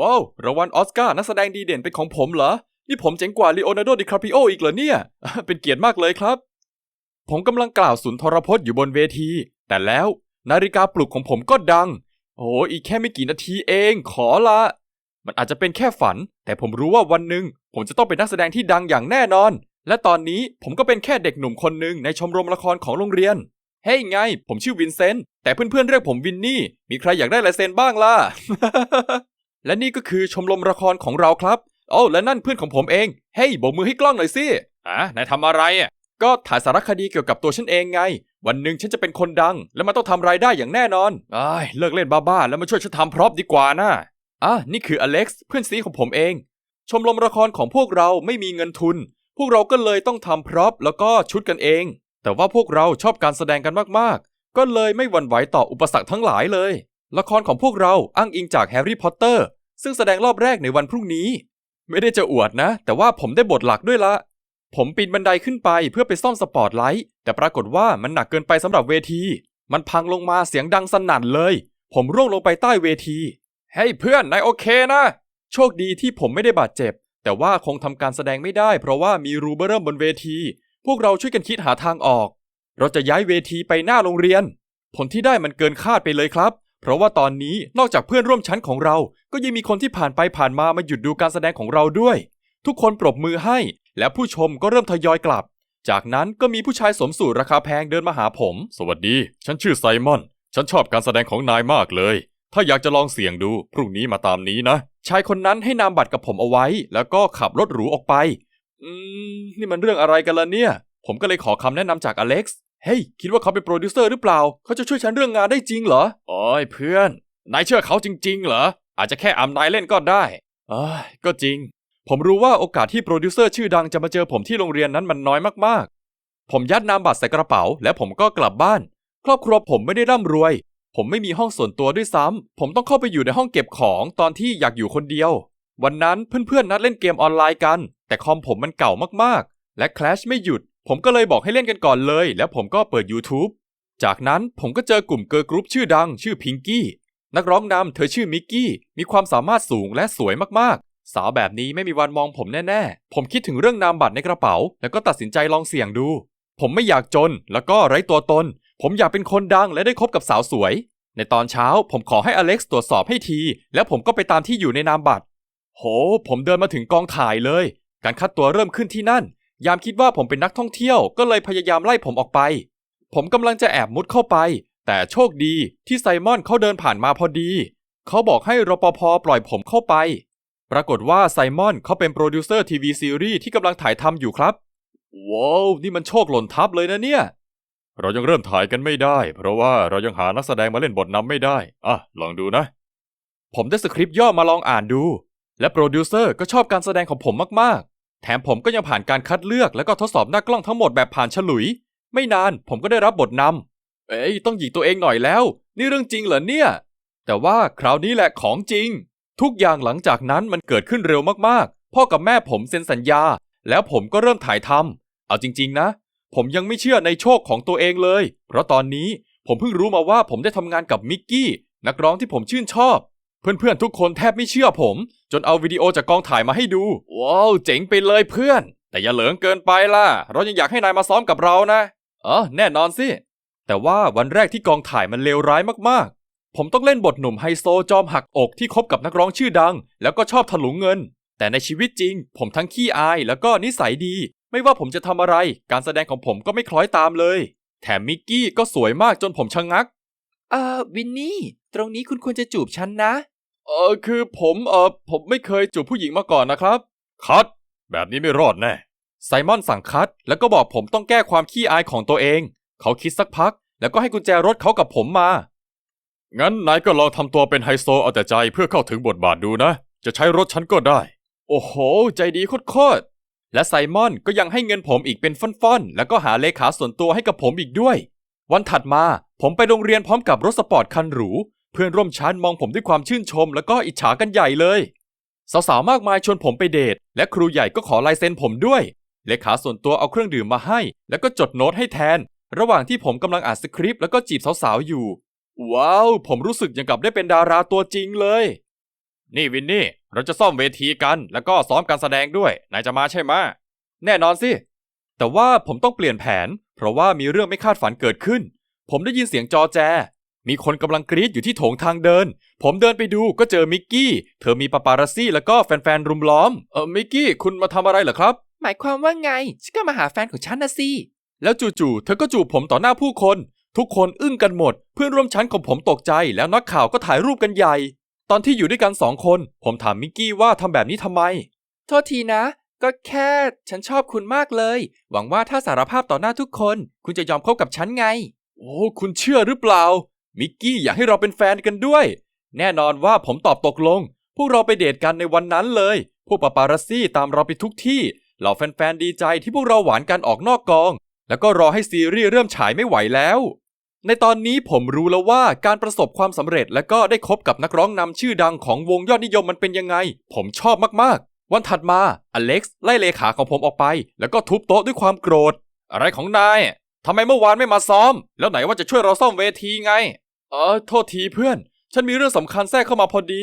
ว้าวรางวัลออสการ์นักแสดงดีเด่นเป็นของผมเหรอ นี่ผมเจ๋งกว่าลีโอนาร์โดดิคาปิโออีกเหรอเนี่ย เป็นเกียรติมากเลยครับ ผมกำลังกล่าวสุนทรพจน์อยู่บนเวที แต่แล้วนาฬิกาปลุกของผมก็ดัง โอ้อีกแค่ไม่กี่นาทีเอง ขอละ มันอาจจะเป็นแค่ฝัน แต่ผมรู้ว่าวันหนึ่งผมจะต้องเป็นนักแสดงที่ดังอย่างแน่นอน และตอนนี้ผมก็เป็นแค่เด็กหนุ่มคนหนึ่งในชมรมละครของโรงเรียน เฮ้ยไง ผมชื่อวินเซนต์ แต่เพื่อนๆเรียกผมวินนี่ มีใครอยากได้ลายเซ็นบ้างล่ะ และนี่ก็คือชมรมละครของเราครับโอ้และนั่นเพื่อนของผมเอง เฮ้ยโบกมือให้กล้องหน่อยสิอะนายทำอะไรอะก็ถ่ายสารคดีเกี่ยวกับตัวฉันเองไง วันหนึ่งฉันจะเป็นคนดัง และมันต้องทำรายได้อย่างแน่นอนอ้ายเลิกเล่นบ้าๆแล้วมาช่วยฉันทำพร็อพดีกว่านะอะนี่คืออเล็กซ์เพื่อนซีของผมเอง ชมรมละครของพวกเราไม่มีเงินทุน พวกเราก็เลยต้องทำพร็อพแล้วก็ชุดกันเอง แต่ว่าพวกเราชอบการแสดงกันมากๆ ก็เลยไม่หวั่นไหวต่ออุปสรรคทั้งหลายเลย ละครของพวกเราอ้างอิงจากแฮร์รี่พอตเตอร์ ซึ่งแสดงรอบแรกในวันพรุ่งนี้ ไม่ได้จะอวดนะ แต่ว่าผมได้บทหลักด้วยละ ผมปีนบันไดขึ้นไปเพื่อไปซ่อมสปอตไลท์ แต่ปรากฏว่ามันหนักเกินไปสำหรับเวที มันพังลงมาเสียงดังสนั่นเลย ผมร่วงลงไปใต้เวทีเฮ้เพื่อนนายโอเคนะ โชคดีที่ผมไม่ได้บาดเจ็บ แต่ว่าคงทำการแสดงไม่ได้ เพราะว่ามีรูเบอร์เริ่มบนเวที พวกเราช่วยกันคิดหาทางออก เราจะย้ายเวทีไปหน้าโรงเรียน ผลที่ได้มันเกินคาดไปเลยครับ เพราะว่าตอนนี้นอกจากเพื่อนร่วมชั้นของเรา ก็ยังมีคนที่ผ่านไปผ่านมามาหยุดดูการแสดงของเราด้วย ทุกคนปรบมือให้ และผู้ชมก็เริ่มทยอยกลับ จากนั้นก็มีผู้ชายสวมสูทราคาแพงเดินมาหาผม สวัสดี ฉันชื่อไซมอน ฉันชอบการแสดงของนายมากเลย ถ้าอยากจะลองเสี่ยงดูพรุ่งนี้มาตามนี้นะ ชายคนนั้นให้นามบัตรกับผมเอาไว้ แล้วก็ขับรถหรูออกไป อืม นี่มันเรื่องอะไรกันล่ะเนี่ย ผมก็เลยขอคำแนะนำจากอเล็กซ์ เฮ้ยคิดว่าเขาเป็นโปรดิวเซอร์หรือเปล่า เขาจะช่วยฉันเรื่องงานได้จริงเหรอโอ้ยเพื่อน นายเชื่อเขาจริง ๆ เหรอ อาจจะแค่อำนายเล่นก็ได้เอ้ยก็จริง ผมรู้ว่าโอกาสที่โปรดิวเซอร์ชื่อดังจะมาเจอผมที่โรงเรียนนั้นมันน้อยมากๆ ผมยัดนามบัตรใส่กระเป๋า และผมก็กลับบ้าน ครอบครัวผมไม่ได้ร่ำรวย ผมไม่มีห้องส่วนตัวด้วยซ้ำผมต้องเข้าไปอยู่ในห้องเก็บของตอนที่อยากอยู่คนเดียว วันนั้นเพื่อนๆนัดเล่นเกมออนไลน์กัน แต่คอมผมมันเก่ามากๆ และแคลชไม่หยุด ผมก็เลยบอกให้เล่นกันก่อนเลย แล้วผมก็เปิด YouTube จากนั้นผมก็เจอกลุ่มเกิร์ลกรุ๊ปชื่อดังชื่อพิงกี้นักร้องนำเธอชื่อมิกกี้มีความสามารถสูงและสวยมากๆ สาวแบบนี้ไม่มีวันมองผมแน่ๆ ผมคิดถึงเรื่องนามบัตรในกระเป๋า แล้วก็ตัดสินใจลองเสี่ยงดู ผมไม่อยากจนแล้วก็ไร้ตัวตน ผมอยากเป็นคนดังและได้คบกับสาวสวย ในตอนเช้าผมขอให้อเล็กซ์ตรวจสอบให้ที แล้วผมก็ไปตามที่อยู่ในนามบัตร โห ผมเดินมาถึงกองถ่ายเลย การคัดตัวเริ่มขึ้นที่นั่น ยามคิดว่าผมเป็นนักท่องเที่ยวก็เลยพยายามไล่ผมออกไป ผมกำลังจะแอบมุดเข้าไป แต่โชคดีที่ไซมอนเขาเดินผ่านมาพอดี เขาบอกให้รปภปล่อยผมเข้าไป ปรากฏว่าไซมอนเขาเป็นโปรดิวเซอร์ทีวีซีรีส์ที่กำลังถ่ายทำอยู่ครับ ว้าว นี่มันโชคหล่นทับเลยนะเนี่ย เรายังเริ่มถ่ายกันไม่ได้ เพราะว่าเรายังหานักแสดงมาเล่นบทนำไม่ได้ อะ ลองดูนะ ผมได้สคริปต์ย่อมาลองอ่านดู และโปรดิวเซอร์ก็ชอบการแสดงของผมมากๆ แถมผมก็ยังผ่านการคัดเลือกแล้วก็ทดสอบหน้ากล้องทั้งหมดแบบผ่านฉลุย ไม่นานผมก็ได้รับบทนำเอ้ยต้องหยิกตัวเองหน่อยแล้ว นี่เรื่องจริงเหรอเนี่ย แต่ว่าคราวนี้แหละของจริง ทุกอย่างหลังจากนั้นมันเกิดขึ้นเร็วมากๆ พ่อกับแม่ผมเซ็นสัญญา แล้วผมก็เริ่มถ่ายทำเอาจริง ๆ นะ ผมยังไม่เชื่อในโชคของตัวเองเลย เพราะตอนนี้ผมเพิ่งรู้มาว่าผมได้ทำงานกับมิกกี้นักร้องที่ผมชื่นชอบ เพื่อนๆทุกคนแทบไม่เชื่อผม จนเอาวิดีโอจากกองถ่ายมาให้ดู ว้าวเจ๋งไปเลยเพื่อน แต่อย่าเหลิงเกินไปล่ะ เรายังอยากให้นายมาซ้อมกับเรานะเออแน่นอนสิ แต่ว่าวันแรกที่กองถ่ายมันเลวร้ายมากๆ ผมต้องเล่นบทหนุ่มไฮโซจอมหักอกที่คบกับนักร้องชื่อดัง แล้วก็ชอบถลุงเงิน แต่ในชีวิตจริง ผมทั้งขี้อายแล้วก็นิสัยดี ไม่ว่าผมจะทำอะไร การแสดงของผมก็ไม่คล้อยตามเลย แถมมิกกี้ก็สวยมากจนผมชะงัก เอ่อวินนี่ ตรงนี้คุณควรจะจูบฉันนะ เออคือผมเออผมไม่เคยจูบผู้หญิงมาก่อนนะครับ คัด แบบนี้ไม่รอดแน่ ไซมอนสั่งคัด แล้วก็บอกผมต้องแก้ความขี้อายของตัวเอง เขาคิดสักพัก แล้วก็ให้กุญแจรถเขากับผมมา งั้นนายก็ลองทำตัวเป็นไฮโซเอาแต่ใจเพื่อเข้าถึงบทบาทดูนะ จะใช้รถฉันก็ได้ โอ้โห ใจดีโคตรๆและไซมอนก็ยังให้เงินผมอีกเป็นฟ่อนๆ แล้วก็หาเลขาส่วนตัวให้กับผมอีกด้วย วันถัดมาผมไปโรงเรียนพร้อมกับรถสปอร์ตคันหรู เพื่อนร่วมชั้นมองผมด้วยความชื่นชม แล้วก็อิจฉากันใหญ่เลย สาวๆมากมายชวนผมไปเดท และครูใหญ่ก็ขอลายเซ็นผมด้วยเลขาส่วนตัวเอาเครื่องดื่มมาให้ แล้วก็จดโน้ตให้แทน ระหว่างที่ผมกำลังอ่านสคริปต์แล้วก็จีบสาวๆอยู่ ว้าว ผมรู้สึกอย่างกับได้เป็นดาราตัวจริงเลย นี่วินนี่ เราจะซ่อมเวทีกันแล้วก็ซ้อมการแสดงด้วยนายจะมาใช่ไหมแน่นอนสิ แต่ว่าผมต้องเปลี่ยนแผน เพราะว่ามีเรื่องไม่คาดฝันเกิดขึ้น ผมได้ยินเสียงจอแจ มีคนกำลังกรีดอยู่ที่โถงทางเดิน ผมเดินไปดูก็เจอมิกกี้ เธอมีปาปารัสซี่แล้วก็แฟนๆรุมล้อม เออมิกกี้คุณมาทำอะไรเหรอครับ หมายความว่าไง ฉันก็มาหาแฟนของฉันนะสิ แล้วจู่ๆเธอก็จูบผมต่อหน้าผู้คน ทุกคนอึ้งกันหมด เพื่อนร่วมชั้นของผมตกใจ แล้วนักข่าวก็ถ่ายรูปกันใหญ่ ตอนที่อยู่ด้วยกันสองคน ผมถามมิกกี้ว่าทำแบบนี้ทำไม โทษทีนะ ก็แค่ฉันชอบคุณมากเลย หวังว่าถ้าสารภาพต่อหน้าทุกคน คุณจะยอมคบกับฉันไง โอ้ คุณเชื่อหรือเปล่า มิกกี้อยากให้เราเป็นแฟนกันด้วย แน่นอนว่าผมตอบตกลง พวกเราไปเดทกันในวันนั้นเลย พวกปาปารัสซี่ตามเราไปทุกที่ เหล่าแฟนๆดีใจที่พวกเราหวานกันออกนอกกอง แล้วก็รอให้ซีรีส์เริ่มฉายไม่ไหวแล้ว ในตอนนี้ผมรู้แล้วว่าการประสบความสำเร็จและก็ได้คบกับนักร้องนำชื่อดังของวงยอดนิยมมันเป็นยังไง ผมชอบมากๆ วันถัดมาอเล็กซ์ไล่เลขาของผมออกไป แล้วก็ทุบโต๊ะด้วยความโกรธ อะไรของนายทำไมเมื่อวานไม่มาซ้อม แล้วไหนว่าจะช่วยเราซ่อมเวทีไง เออโทษทีเพื่อน ฉันมีเรื่องสำคัญแทรกเข้ามาพอดี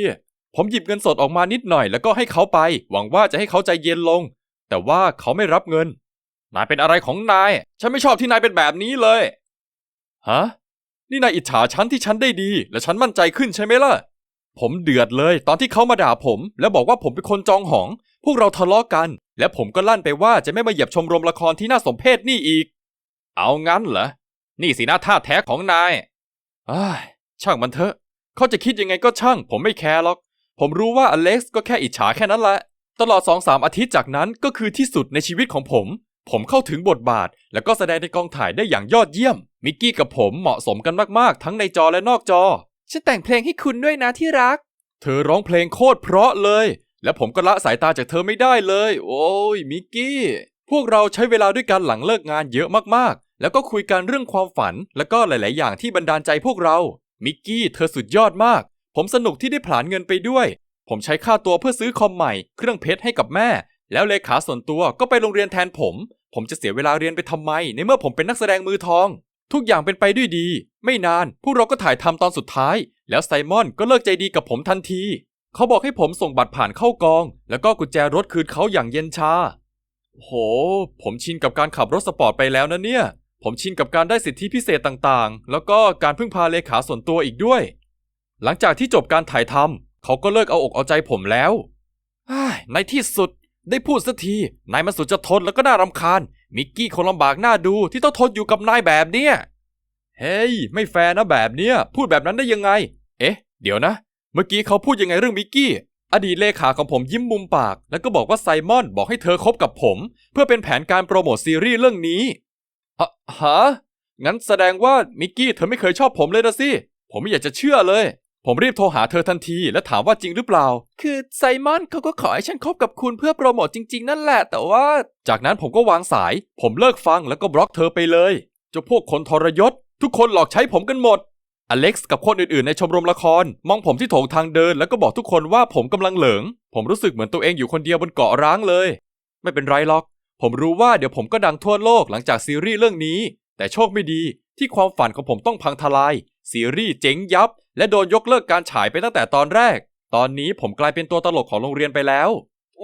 ผมหยิบเงินสดออกมานิดหน่อยแล้วก็ให้เขาไป หวังว่าจะให้เขาใจเย็นลง แต่ว่าเขาไม่รับเงิน นายเป็นอะไรของนาย ฉันไม่ชอบที่นายเป็นแบบนี้เลย ฮะ นี่นายอิจฉาฉันที่ฉันได้ดี และฉันมั่นใจขึ้นใช่ไหมล่ะ ผมเดือดเลย ตอนที่เขามาด่าผม แล้วบอกว่าผมเป็นคนจองหอง พวกเราทะเลาะกัน และผมก็ลั่นไปว่าจะไม่มาเหยียบชมรมละครที่น่าสมเพชนี่อีก เอางั้นเหรอ นี่สินะท่าแท้ของนาย อ้าช่างมันเถอะ เขาจะคิดยังไงก็ช่าง ผมไม่แคร์หรอก ผมรู้ว่าอเล็กซ์ก็แค่อิจฉาแค่นั้นแหละ ตลอด2-3อาทิตย์จากนั้นก็คือที่สุดในชีวิตของผม ผมเข้าถึงบทบาท แล้วก็แสดงในกองถ่ายได้อย่างยอดเยี่ยม มิกกี้กับผมเหมาะสมกันมากๆ ทั้งในจอและนอกจอ ฉันแต่งเพลงให้คุณด้วยนะที่รัก เธอร้องเพลงโคตรเพราะเลย และผมก็ละสายตาจากเธอไม่ได้เลย โอ้ยมิกกี้ พวกเราใช้เวลาด้วยกันหลังเลิกงานเยอะมากๆ แล้วก็คุยกันเรื่องความฝัน แล้วก็หลาย ๆ อย่างที่บันดาลใจพวกเรา มิกกี้เธอสุดยอดมาก ผมสนุกที่ได้ผลานเงินไปด้วย ผมใช้ค่าตัวเพื่อซื้อคอมใหม่ เครื่องเพชรให้กับแม่ แล้วเลขาส่วนตัวก็ไปโรงเรียนแทนผม ผมจะเสียเวลาเรียนไปทำไม ในเมื่อผมเป็นนักแสดงมือทอง ทุกอย่างเป็นไปด้วยดี ไม่นานพวกเราก็ถ่ายทำตอนสุดท้าย แล้วไซมอนก็เลิกใจดีกับผมทันที เขาบอกให้ผมส่งบัตรผ่านเข้ากอง แล้วก็กุญแจรถคืนเขาอย่างเย็นชาโห ผมชินกับการขับรถสปอร์ตไปแล้วนะเนี่ย ผมชินกับการได้สิทธิพิเศษต่างๆ แล้วก็การพึ่งพาเลขาส่วนตัวอีกด้วย หลังจากที่จบการถ่ายทำเขาก็เลิกเอาอกเอาใจผมแล้วอ้ในที่สุดได้พูดสักที นายมันสุดจะทนแล้วก็น่ารำคาญ มิกกี้คงลำบากหน้าดูที่ต้องทนอยู่กับนายแบบเนี้ย เฮ้ย ไม่แฟร์นะแบบเนี้ย พูดแบบนั้นได้ยังไง เอ๊ะ เดี๋ยวนะ เมื่อกี้เขาพูดยังไงเรื่องมิกกี้ อดีตเลขาของผมยิ้มมุมปาก แล้วก็บอกว่าไซมอนบอกให้เธอคบกับผม เพื่อเป็นแผนการโปรโมทซีรีส์เรื่องนี้ อะฮะงั้นแสดงว่ามิกกี้เธอไม่เคยชอบผมเลยนะสิ ผมไม่อยากจะเชื่อเลย ผมรีบโทรหาเธอทันทีและถามว่าจริงหรือเปล่า คือไซมอนเขาก็ขอให้ฉันคบกับคุณเพื่อโปรโมทจริง ๆ นั่นแหละ แต่ว่า จากนั้นผมก็วางสาย ผมเลิกฟังแล้วก็บล็อกเธอไปเลยเจ้าพวกคนทรยศ ทุกคนหลอกใช้ผมกันหมด อเล็กซ์กับคนอื่นๆ ในชมรมละคร มองผมที่โถงทางเดิน แล้วก็บอกทุกคนว่าผมกำลังเหลิง ผมรู้สึกเหมือนตัวเองอยู่คนเดียวบนเกาะร้างเลย ไม่เป็นไรหรอก ผมรู้ว่าเดี๋ยวผมก็ดังทั่วโลกหลังจากซีรีส์เรื่องนี้ แต่โชคไม่ดีที่ความฝันของผมต้องพังทลาย ซีรีส์เจ๊งยับ และโดนยกเลิกการฉายไปตั้งแต่ตอนแรก ตอนนี้ผมกลายเป็นตัวตลกของโรงเรียนไปแล้ว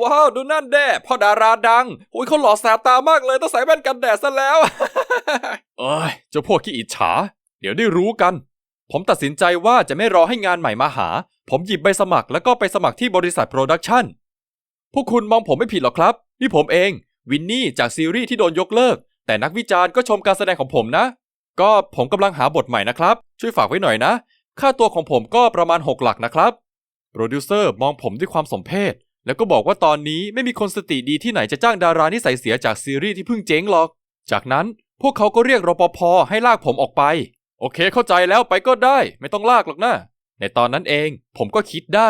ว้าว ดูนั่นแด่พ่อดาราดังอุ้ยเขาหล่อแสบตามากเลยต้องใส่แว่นกันแดดซะแล้ว เอ้ยเจ้าพวกขี้อิจฉา เดี๋ยวได้รู้กัน ผมตัดสินใจว่าจะไม่รอให้งานใหม่มาหา ผมหยิบใบสมัครแล้วก็ไปสมัครที่บริษัทโปรดักชั่นพวกคุณมองผมไม่ผิดหรอกครับ นี่ผมเอง วินนี่จากซีรีส์ที่โดนยกเลิก แต่นักวิจารณ์ก็ชมการแสดงของผมนะ ก็ผมกำลังหาบทใหม่นะครับ ช่วยฝากไว้หน่อยนะ ค่าตัวของผมก็ประมาณ 6 หลักนะครับ โปรดิวเซอร์มองผมด้วยความสมเพชแล้วก็บอกว่าตอนนี้ไม่มีคนสติดีที่ไหนจะจ้างดารานิสัยเสียจากซีรีส์ที่เพิ่งเจ๊งหรอก จากนั้นพวกเขาก็เรียกรปภให้ลากผมออกไป โอเคเข้าใจแล้วไปก็ได้ ไม่ต้องลากหรอกนะในตอนนั้นเองผมก็คิดได้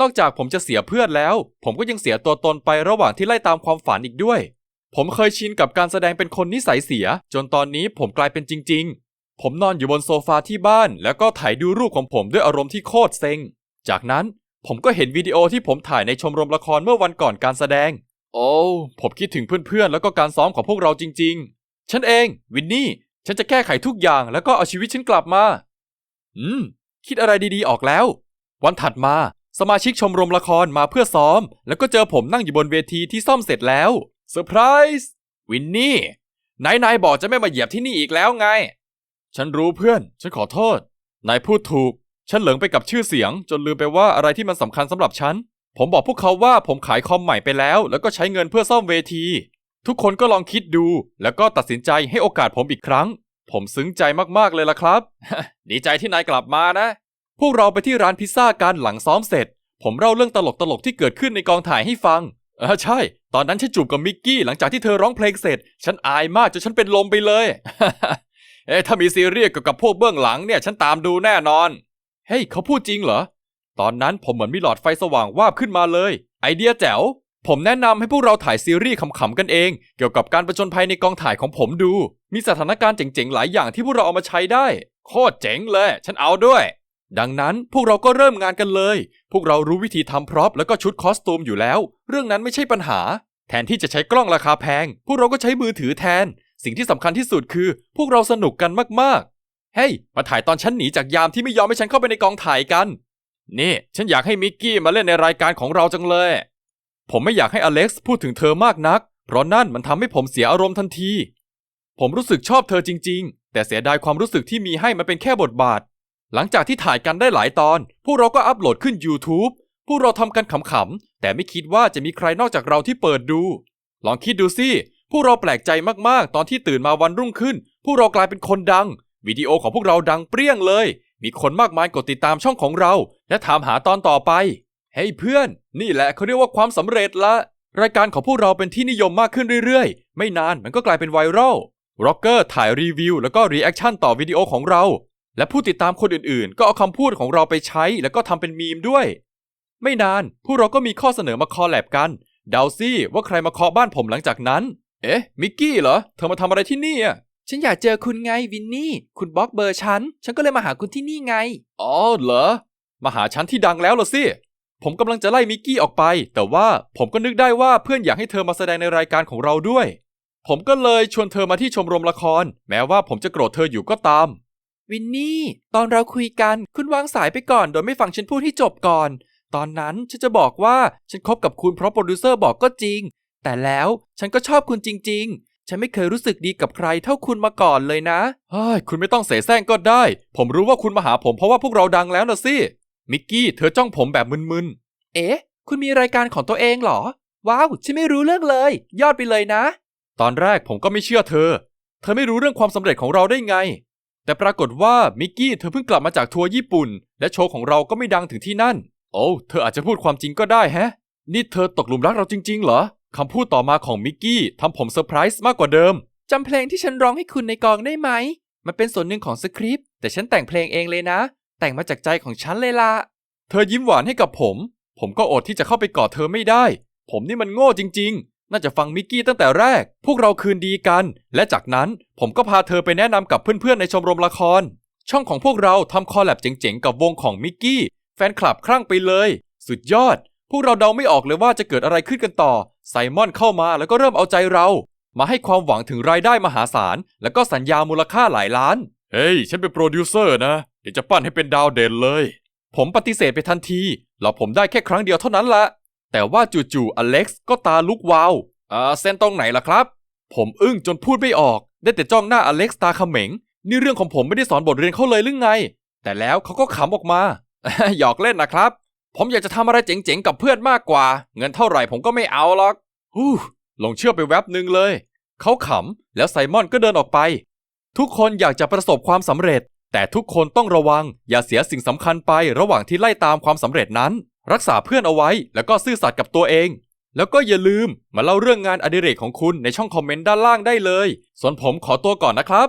นอกจากผมจะเสียเพื่อนแล้ว ผมก็ยังเสียตัวตนไประหว่างที่ไล่ตามความฝันอีกด้วย ผมเคยชินกับการแสดงเป็นคนนิสัยเสีย จนตอนนี้ผมกลายเป็นจริง ๆ ผมนอนอยู่บนโซฟาที่บ้าน แล้วก็ถ่ายดูรูปของผมด้วยอารมณ์ที่โคตรเซ็ง จากนั้นผมก็เห็นวิดีโอที่ผมถ่ายในชมรมละครเมื่อวันก่อนการแสดง โอ้ผมคิดถึงเพื่อนๆแล้วก็การซ้อมของพวกเราจริง ๆ ฉันเอง วินนี่ ฉันจะแก้ไขทุกอย่างแล้วก็เอาชีวิตฉันกลับมา อืม คิดอะไรดีๆออกแล้ว วันถัดมา สมาชิกชมรมละครมาเพื่อซ้อม แล้วก็เจอผมนั่งอยู่บนเวทีที่ซ่อมเสร็จแล้วเซอร์ไพรส์วินนี่ไหนนายบอกจะไม่มาเหยียบที่นี่อีกแล้วไง ฉันรู้เพื่อน ฉันขอโทษ นายพูดถูก ฉันเหลิงไปกับชื่อเสียง จนลืมไปว่าอะไรที่มันสำคัญสำหรับฉัน ผมบอกพวกเขาว่าผมขายคอมใหม่ไปแล้ว แล้วก็ใช้เงินเพื่อซ่อมเวที ทุกคนก็ลองคิดดู แล้วก็ตัดสินใจให้โอกาสผมอีกครั้ง ผมซึ้งใจมากๆเลยล่ะครับ ดีใจที่นายกลับมานะ พวกเราไปที่ร้านพิซซ่ากันหลังซ้อมเสร็จ ผมเล่าเรื่องตลกๆที่เกิดขึ้นในกองถ่ายให้ฟัง เออใช่ ตอนนั้นฉันจูบกับมิกกี้หลังจากที่เธอร้องเพลงเสร็จ ฉันอายมากจนฉันเป็นลมไปเลย เอ๊ะถ้ามีซีรีส์เกี่ยวกับพวกเบื้องหลังเนี่ยฉันตามดูแน่นอน เฮ้ยเขาพูดจริงเหรอ ตอนนั้นผมเหมือนมีหลอดไฟสว่างวาบขึ้นมาเลย ไอเดียแจ๋ว ผมแนะนำให้พวกเราถ่ายซีรีส์ขำๆกันเอง เกี่ยวกับการประจนภัยในกองถ่ายของผมดู มีสถานการณ์เจ๋งๆหลายอย่างที่พวกเราเอามาใช้ได้ โคตรเจ๋งเลย ฉันเอาด้วย ดังนั้นพวกเราก็เริ่มงานกันเลย พวกเรารู้วิธีทำพร็อพแล้วก็ชุดคอสตูมอยู่แล้ว เรื่องนั้นไม่ใช่ปัญหา แทนที่จะใช้กล้องราคาแพง พวกเราก็ใช้มือถือแทน สิ่งที่สำคัญที่สุดคือ พวกเราสนุกกันมากๆ เฮ้ยมาถ่ายตอนฉันหนีจากยามที่ไม่ยอมให้ฉันเข้าไปในกองถ่ายกัน นี่ ฉันอยากให้มิกกี้มาเล่นในรายการของเราจังเลย ผมไม่อยากให้อเล็กซ์พูดถึงเธอมากนัก เพราะนั่นมันทำให้ผมเสียอารมณ์ทันที ผมรู้สึกชอบเธอจริง ๆ แต่เสียดายความรู้สึกที่มีให้มันเป็นแค่บทบาท หลังจากที่ถ่ายกันได้หลายตอน พวกเราก็อัปโหลดขึ้น YouTube พวกเราทำกันขำๆ แต่ไม่คิดว่าจะมีใครนอกจากเราที่เปิดดู ลองคิดดูสิ พวกเราแปลกใจมากๆ ตอนที่ตื่นมาวันรุ่งขึ้น พวกเรากลายเป็นคนดัง วิดีโอของพวกเราดังเปรี้ยงเลย มีคนมากมายกดติดตามช่องของเรา และถามหาตอนต่อไป เฮ้ยเพื่อน นี่แหละเขาเรียกว่าความสำเร็จละ รายการของพวกเราเป็นที่นิยมมากขึ้นเรื่อยๆ ไม่นานมันก็กลายเป็นไวรัลร็อกเกอร์ถ่ายรีวิวแล้วก็รีแอคชั่นต่อวิดีโอของเรา และผู้ติดตามคนอื่นๆ ก็เอาคำพูดของเราไปใช้แล้วก็ทำเป็นมีมด้วย ไม่นานพวกเราก็มีข้อเสนอมาคอลแลบกันเดาซี่ว่าใครมาเคาะบ้านผมหลังจากนั้น เอ๊ะ มิกกี้เหรอ เธอมาทำอะไรที่นี่อะ ฉันอยากเจอคุณไงวินนี่ คุณบล็อกเบอร์ฉัน ฉันก็เลยมาหาคุณที่นี่ไง อ๋อเหรอ มาหาฉันที่ดังแล้วเหรอสิ ผมกำลังจะไล่มิกกี้ออกไป แต่ว่าผมก็นึกได้ว่าเพื่อนอยากให้เธอมาแสดงในรายการของเราด้วย ผมก็เลยชวนเธอมาที่ชมรมละคร แม้ว่าผมจะโกรธเธออยู่ก็ตาม วินนี่ ตอนเราคุยกันคุณวางสายไปก่อน โดยไม่ฟังฉันพูดให้จบก่อน ตอนนั้นฉันจะบอกว่าฉันคบกับคุณเพราะโปรดิวเซอร์บอกก็จริง แต่แล้วฉันก็ชอบคุณจริง ๆ ฉันไม่เคยรู้สึกดีกับใครเท่าคุณมาก่อนเลยนะเฮ้ยคุณไม่ต้องเสแสร้งก็ได้ ผมรู้ว่าคุณมาหาผมเพราะว่าพวกเราดังแล้วนะสิมิกกี้เธอจ้องผมแบบมึนๆ เอ๊ะ คุณมีรายการของตัวเองเหรอ ว้าว ฉันไม่รู้เรื่องเลย ยอดไปเลยนะ ตอนแรกผมก็ไม่เชื่อเธอ เธอไม่รู้เรื่องความสำเร็จของเราได้ไง แต่ปรากฏว่ามิกกี้เธอเพิ่งกลับมาจากทัวร์ญี่ปุ่น และโชว์ของเราก็ไม่ดังถึงที่นั่น โอ้เธออาจจะพูดความจริงก็ได้แฮะ นี่เธอตกหลุมรักเราจริง ๆ เหรอคำพูดต่อมาของมิกกี้ทำผมเซอร์ไพรส์มากกว่าเดิมจำเพลงที่ฉันร้องให้คุณในกองได้ไหม มันเป็นส่วนหนึ่งของสคริปต์แต่ฉันแต่งเพลงเองเลยนะ แต่งมาจากใจของฉันเลยล่ะเธอยิ้มหวานให้กับผม ผมก็อดที่จะเข้าไปกอดเธอไม่ได้ ผมนี่มันโง่จริงๆ น่าจะฟังมิกกี้ตั้งแต่แรก พวกเราคืนดีกัน และจากนั้นผมก็พาเธอไปแนะนำกับเพื่อนๆในชมรมละคร ช่องของพวกเราทำคอลแลบเจ๋งๆ กับวงของมิกกี้ แฟนคลับคลั่งไปเลย สุดยอด พวกเราเดาไม่ออกเลยว่าจะเกิดอะไรขึ้นกันต่อ ไซมอนเข้ามาแล้วก็เริ่มเอาใจเรา มาให้ความหวังถึงรายได้มหาศาล แล้วก็สัญญามูลค่าหลายล้าน เฮ้ย ฉันเป็นโปรดิวเซอร์นะ เดี๋ยวจะปั้นให้เป็นดาวเด่นเลย ผมปฏิเสธไปทันทีแล้วผมได้แค่ครั้งเดียวเท่านั้นละ แต่ว่าจู่ๆอเล็กซ์ก็ตาลุกวาวเอ่อเส้นตรงไหนล่ะครับ ผมอึ้งจนพูดไม่ออก ได้แต่จ้องหน้าอเล็กซ์ตาเขม็ง นี่เรื่องของผมไม่ได้สอนบทเรียนเขาเลยหรือไง แต่แล้วเขาก็ขำออกมา หยอกเล่นนะครับ ผมอยากจะทำอะไรเจ๋งๆกับเพื่อนมากกว่า เงินเท่าไหร่ผมก็ไม่เอาหรอกฮู้หลงเชื่อไปแวบหนึ่งเลย เขาขำแล้วไซมอนก็เดินออกไป ทุกคนอยากจะประสบความสำเร็จ แต่ทุกคนต้องระวังอย่าเสียสิ่งสำคัญไประหว่างที่ไล่ตามความสำเร็จนั้น รักษาเพื่อนเอาไว้ แล้วก็ซื่อสัตย์กับตัวเอง แล้วก็อย่าลืมมาเล่าเรื่องงานอดิเรกของคุณในช่องคอมเมนต์ด้านล่างได้เลย ส่วนผมขอตัวก่อนนะครับ